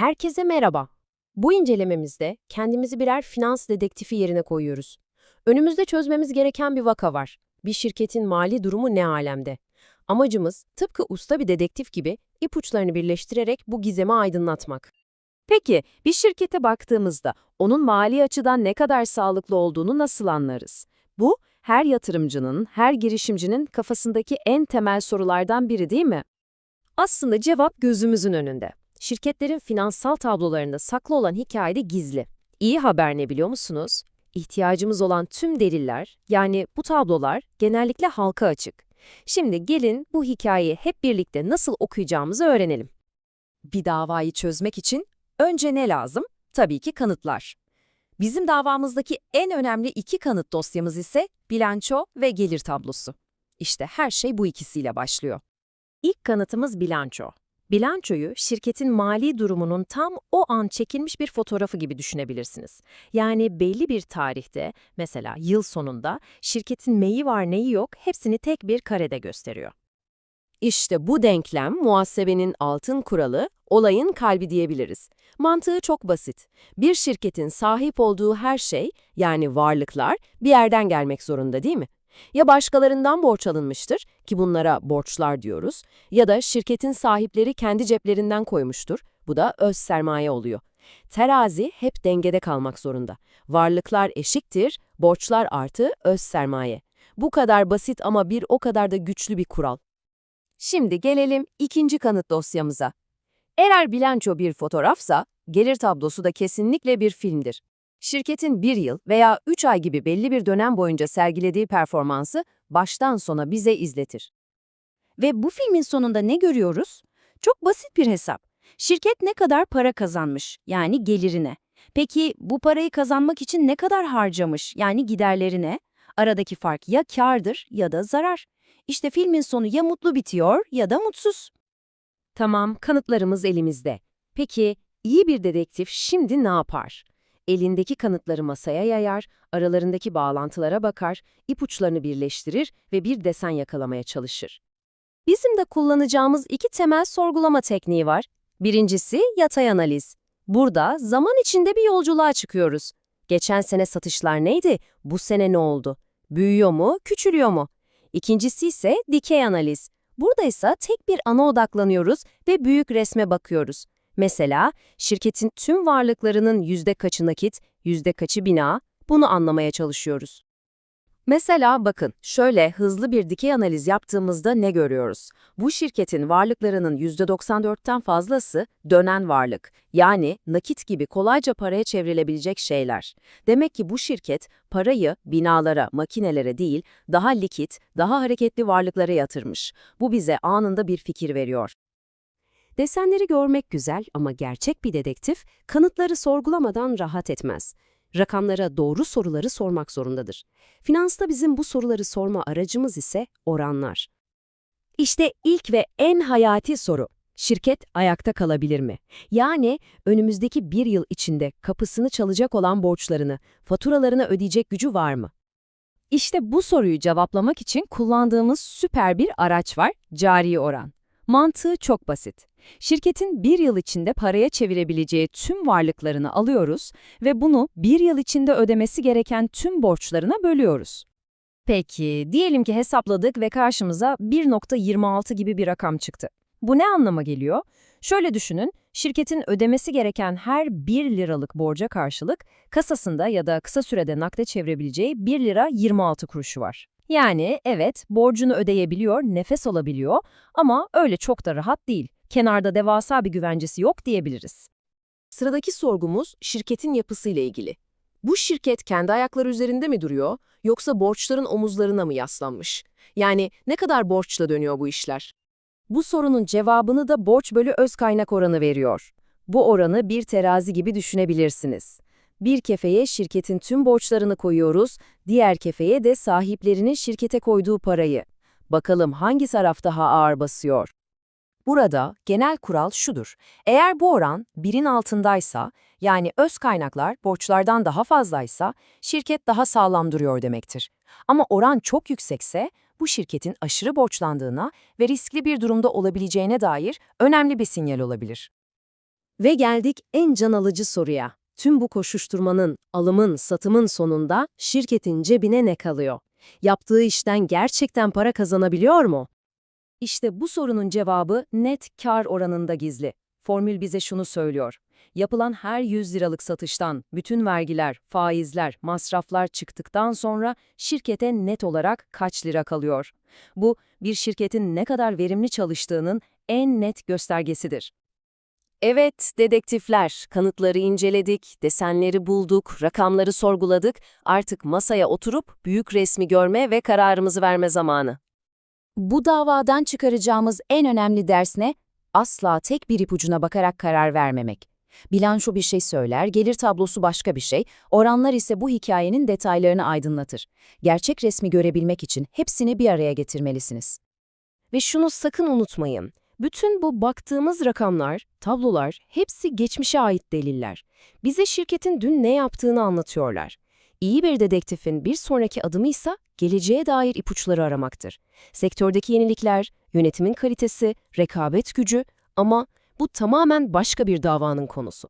Herkese merhaba. Bu incelememizde kendimizi birer finans dedektifi yerine koyuyoruz. Önümüzde çözmemiz gereken bir vaka var. Bir şirketin mali durumu ne alemde? Amacımız tıpkı usta bir dedektif gibi ipuçlarını birleştirerek bu gizemi aydınlatmak. Peki, bir şirkete baktığımızda onun mali açıdan ne kadar sağlıklı olduğunu nasıl anlarız? Bu, her yatırımcının, her girişimcinin kafasındaki en temel sorulardan biri değil mi? Aslında cevap gözümüzün önünde. Şirketlerin finansal tablolarında saklı olan hikayede gizli. İyi haber ne biliyor musunuz? İhtiyacımız olan tüm deliller, yani bu tablolar genellikle halka açık. Şimdi gelin bu hikayeyi hep birlikte nasıl okuyacağımızı öğrenelim. Bir davayı çözmek için önce ne lazım? Tabii ki kanıtlar. Bizim davamızdaki en önemli iki kanıt dosyamız ise bilanço ve gelir tablosu. İşte her şey bu ikisiyle başlıyor. İlk kanıtımız bilanço. Bilançoyu şirketin mali durumunun tam o an çekilmiş bir fotoğrafı gibi düşünebilirsiniz. Yani belli bir tarihte, mesela yıl sonunda şirketin neyi var neyi yok hepsini tek bir karede gösteriyor. İşte bu denklem muhasebenin altın kuralı, olayın kalbi diyebiliriz. Mantığı çok basit. Bir şirketin sahip olduğu her şey, yani varlıklar, bir yerden gelmek zorunda değil mi? Ya başkalarından borç alınmıştır ki bunlara borçlar diyoruz ya da şirketin sahipleri kendi ceplerinden koymuştur. Bu da öz sermaye oluyor. Terazi hep dengede kalmak zorunda. Varlıklar eşiktir, borçlar artı öz sermaye. Bu kadar basit ama bir o kadar da güçlü bir kural. Şimdi gelelim ikinci kanıt dosyamıza. Eğer bilanço bir fotoğrafsa, gelir tablosu da kesinlikle bir filmdir. Şirketin bir yıl veya üç ay gibi belli bir dönem boyunca sergilediği performansı baştan sona bize izletir. Ve bu filmin sonunda ne görüyoruz? Çok basit bir hesap. Şirket ne kadar para kazanmış, yani gelirine. Peki bu parayı kazanmak için ne kadar harcamış, yani giderlerine? Aradaki fark ya kârdır ya da zarar. İşte filmin sonu ya mutlu bitiyor ya da mutsuz. Tamam, kanıtlarımız elimizde. Peki, iyi bir dedektif şimdi ne yapar? Elindeki kanıtları masaya yayar, aralarındaki bağlantılara bakar, ipuçlarını birleştirir ve bir desen yakalamaya çalışır. Bizim de kullanacağımız iki temel sorgulama tekniği var. Birincisi yatay analiz. Burada zaman içinde bir yolculuğa çıkıyoruz. Geçen sene satışlar neydi? Bu sene ne oldu? Büyüyor mu, küçülüyor mu? İkincisi ise dikey analiz. Burada ise tek bir ana odaklanıyoruz ve büyük resme bakıyoruz. Mesela şirketin tüm varlıklarının yüzde kaçı nakit, yüzde kaçı bina, bunu anlamaya çalışıyoruz. Mesela bakın, şöyle hızlı bir dikey analiz yaptığımızda ne görüyoruz? Bu şirketin varlıklarının %94'ten fazlası dönen varlık, yani nakit gibi kolayca paraya çevrilebilecek şeyler. Demek ki bu şirket parayı binalara, makinelere değil, daha likit, daha hareketli varlıklara yatırmış. Bu bize anında bir fikir veriyor. Desenleri görmek güzel ama gerçek bir dedektif kanıtları sorgulamadan rahat etmez. Rakamlara doğru soruları sormak zorundadır. Finansta bizim bu soruları sorma aracımız ise oranlar. İşte ilk ve en hayati soru. Şirket ayakta kalabilir mi? Yani önümüzdeki bir yıl içinde kapısını çalacak olan borçlarını, faturalarını ödeyecek gücü var mı? İşte bu soruyu cevaplamak için kullandığımız süper bir araç var, cari oran. Mantığı çok basit. Şirketin bir yıl içinde paraya çevirebileceği tüm varlıklarını alıyoruz ve bunu bir yıl içinde ödemesi gereken tüm borçlarına bölüyoruz. Peki, diyelim ki hesapladık ve karşımıza 1.26 gibi bir rakam çıktı. Bu ne anlama geliyor? Şöyle düşünün, şirketin ödemesi gereken her 1 liralık borca karşılık kasasında ya da kısa sürede nakde çevirebileceği 1 lira 26 kuruşu var. Yani evet, borcunu ödeyebiliyor, nefes alabiliyor ama öyle çok da rahat değil. Kenarda devasa bir güvencesi yok diyebiliriz. Sıradaki sorgumuz şirketin yapısıyla ilgili. Bu şirket kendi ayakları üzerinde mi duruyor yoksa borçların omuzlarına mı yaslanmış? Yani ne kadar borçla dönüyor bu işler? Bu sorunun cevabını da borç bölü öz kaynak oranı veriyor. Bu oranı bir terazi gibi düşünebilirsiniz. Bir kefeye şirketin tüm borçlarını koyuyoruz, diğer kefeye de sahiplerinin şirkete koyduğu parayı. Bakalım hangi taraf daha ağır basıyor? Burada genel kural şudur. Eğer bu oran birin altındaysa, yani öz kaynaklar borçlardan daha fazlaysa, şirket daha sağlam duruyor demektir. Ama oran çok yüksekse, bu şirketin aşırı borçlandığına ve riskli bir durumda olabileceğine dair önemli bir sinyal olabilir. Ve geldik en can alıcı soruya. Tüm bu koşuşturmanın, alımın, satımın sonunda şirketin cebine ne kalıyor? Yaptığı işten gerçekten para kazanabiliyor mu? İşte bu sorunun cevabı net kar oranında gizli. Formül bize şunu söylüyor. Yapılan her 100 liralık satıştan bütün vergiler, faizler, masraflar çıktıktan sonra şirkete net olarak kaç lira kalıyor? Bu, bir şirketin ne kadar verimli çalıştığının en net göstergesidir. Evet, dedektifler, kanıtları inceledik, desenleri bulduk, rakamları sorguladık, artık masaya oturup büyük resmi görme ve kararımızı verme zamanı. Bu davadan çıkaracağımız en önemli ders ne? Asla tek bir ipucuna bakarak karar vermemek. Bilanço bir şey söyler, gelir tablosu başka bir şey, oranlar ise bu hikayenin detaylarını aydınlatır. Gerçek resmi görebilmek için hepsini bir araya getirmelisiniz. Ve şunu sakın unutmayın. Bütün bu baktığımız rakamlar, tablolar hepsi geçmişe ait deliller. Bize şirketin dün ne yaptığını anlatıyorlar. İyi bir dedektifin bir sonraki adımı ise geleceğe dair ipuçları aramaktır. Sektördeki yenilikler, yönetimin kalitesi, rekabet gücü ama bu tamamen başka bir davanın konusu.